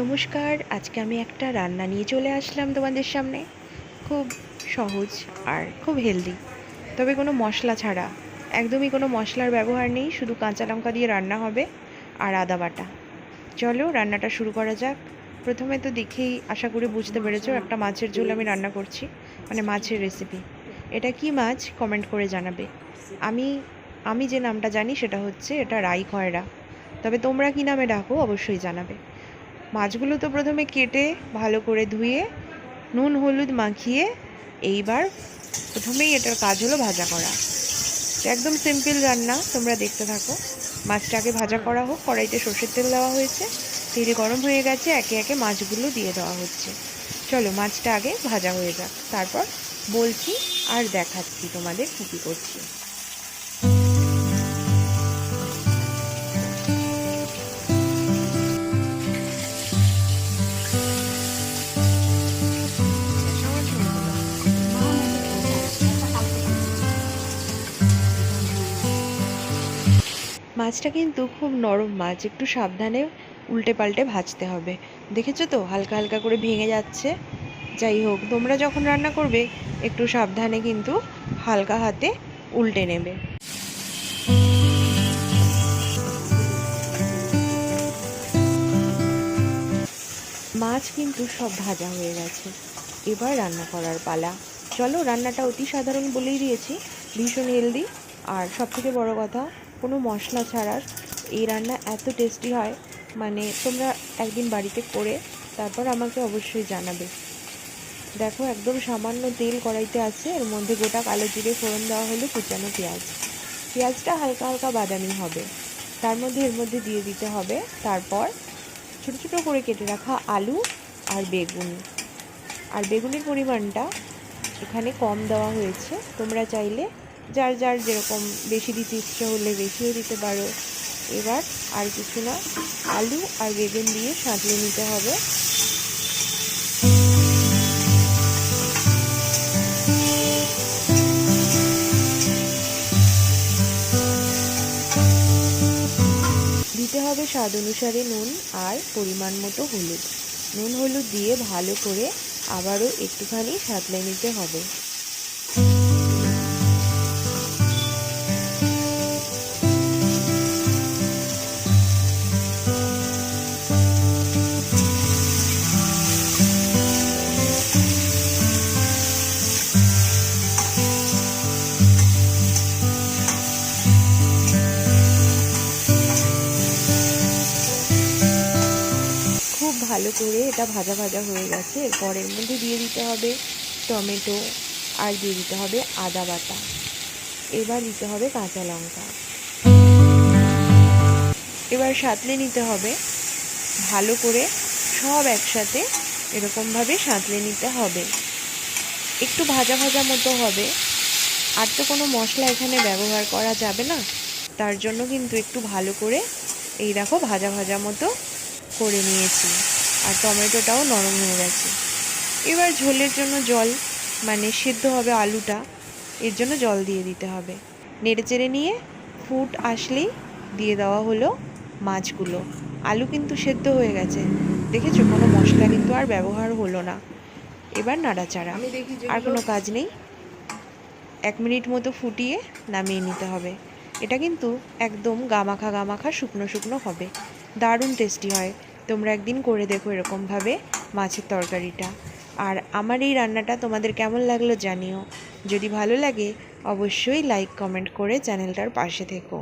নমস্কার, আজকে আমি একটা রান্না নিয়ে চলে আসলাম তোমাদের সামনে। খুব সহজ আর খুব হেলদি তবে কোনো মশলা ছাড়া, একদমই কোনো মশলার ব্যবহার নেই, শুধু কাঁচা লঙ্কা দিয়ে রান্না হবে আর আদা বাটা। চলো রান্নাটা শুরু করা যাক। প্রথমে তো দেখেই আশা করি বুঝতে পেরেছ, একটা মাছের ঝোল আমি রান্না করছি মানে মাছের রেসিপি এটা কি মাছ? কমেন্ট করে জানাবে। আমি আমি যে নামটা জানি সেটা হচ্ছে এটা রাই খয়রা তবে তোমরা কি নামে ডাকো, অবশ্যই জানাবে। মাছগুলো তো প্রথমে কেটে ভালো করে ধুয়ে নুন, হলুদ মাখিয়ে এইবার প্রথমেই এটার কাজ হলো ভাজা করা। একদম সিম্পল রান্না, তোমরা দেখতে থাকো। মাছটাকে ভাজা করা হোক, কড়াইতে সর্ষের তেল দেওয়া হয়েছে। তেল গরম হয়ে গেছে, একে একে মাছগুলো দিয়ে দেওয়া হচ্ছে। চলো, মাছটা আগে ভাজা হয়ে যাক। তারপর বলছি আর দেখাচ্ছি তোমাদের কী করছি। মাছটা কিন্তু খুব নরম মাছ, একটু সাবধানে উল্টে পাল্টে ভাজতে হবে। দেখেছ তো? হালকা হালকা করে ভেঙে যাচ্ছে। যাই হোক, তোমরা যখন রান্না করবে, একটু সাবধানে কিন্তু হালকা হাতে উল্টে নেবে। মাছ কিন্তু সব ভাজা হয়ে গেছে। এবার রান্না করার পালা। চলো, রান্নাটা অতি সাধারণ বলেই দিয়েছি। ভীষণ হেলদি। আর সব থেকে বড় কথা কোনো মশলা ছাড়া এই রান্না এত টেস্টি হয়। মানে তোমরা একদিন বাড়িতে করে তারপর আমাকে অবশ্যই জানাবে। দেখো একদম সামান্য তেল কড়াইতে আছে, এর মধ্যে গোটা কালো জিরে, ফোড়ন দেওয়া হলো, কুচানো পেঁয়াজ। পেঁয়াজটা হালকা হালকা বাদামি হবে। তার মধ্যে এর মধ্যে দিয়ে দিতে হবে তারপর ছোটো ছোটো করে কেটে রাখা আলু আর বেগুন। আর বেগুনের পরিমাণটা এখানে কম দেওয়া হয়েছে। তোমরা চাইলে যার যার যেরকম বেশি দিতে ইচ্ছে হলে বেশিও দিতে পারো। এবার আর কিছু না, আলু আর বেগুন দিয়ে সাঁতলে নিতে হবে। দিতে হবে স্বাদ অনুসারে নুন আর পরিমাণ মতো হলুদ। নুন হলুদ দিয়ে ভালো করে আবারও একটুখানি সাঁতলে নিতে হবে। করে এটা ভাজা ভাজা হয়ে গেছে। এরপর এর মধ্যে দিয়ে দিতে হবে টমেটো আর দিয়ে দিতে হবে আদা বাটা। এবার দিতে হবে কাঁচা লঙ্কা। এবার সাঁতলে নিতে হবে। ভালো করে সব একসাথে এরকমভাবে সাঁতলে নিতে হবে। একটু ভাজা ভাজা মতো হবে। আর তো কোনো মশলা এখানে ব্যবহার করা যাবে না। তার জন্য কিন্তু একটু ভালো করে এই দেখো ভাজা ভাজা মতো করে নিয়েছি। আর টমেটোটাও নরম হয়ে গেছে। এবার ঝোলের জন্য জল মানে সিদ্ধ হবে আলুটা এর জন্য জল দিয়ে দিতে হবে। নেড়েচেড়ে নিয়ে ফুট আসলেই দিয়ে দেওয়া হলো মাছগুলো। আলু কিন্তু সেদ্ধ হয়ে গেছে। দেখেছ কোনো মশলা কিন্তু আর ব্যবহার হলো না। এবার নাড়াচাড়া। আর কোনো কাজ নেই। এক মিনিট মতো ফুটিয়ে নামিয়ে নিতে হবে। এটা কিন্তু একদম গামাখা গামাখা শুকনো শুকনো হবে। দারুণ টেস্টি হয়। তোমরা একদিন করে দেখো এরকমভাবে মাছের তরকারিটা। আর আমার এই রান্নাটা তোমাদের কেমন লাগল জানিও। যদি ভালো লাগে, অবশ্যই লাইক কমেন্ট করে চ্যানেলটার পাশে থেকো।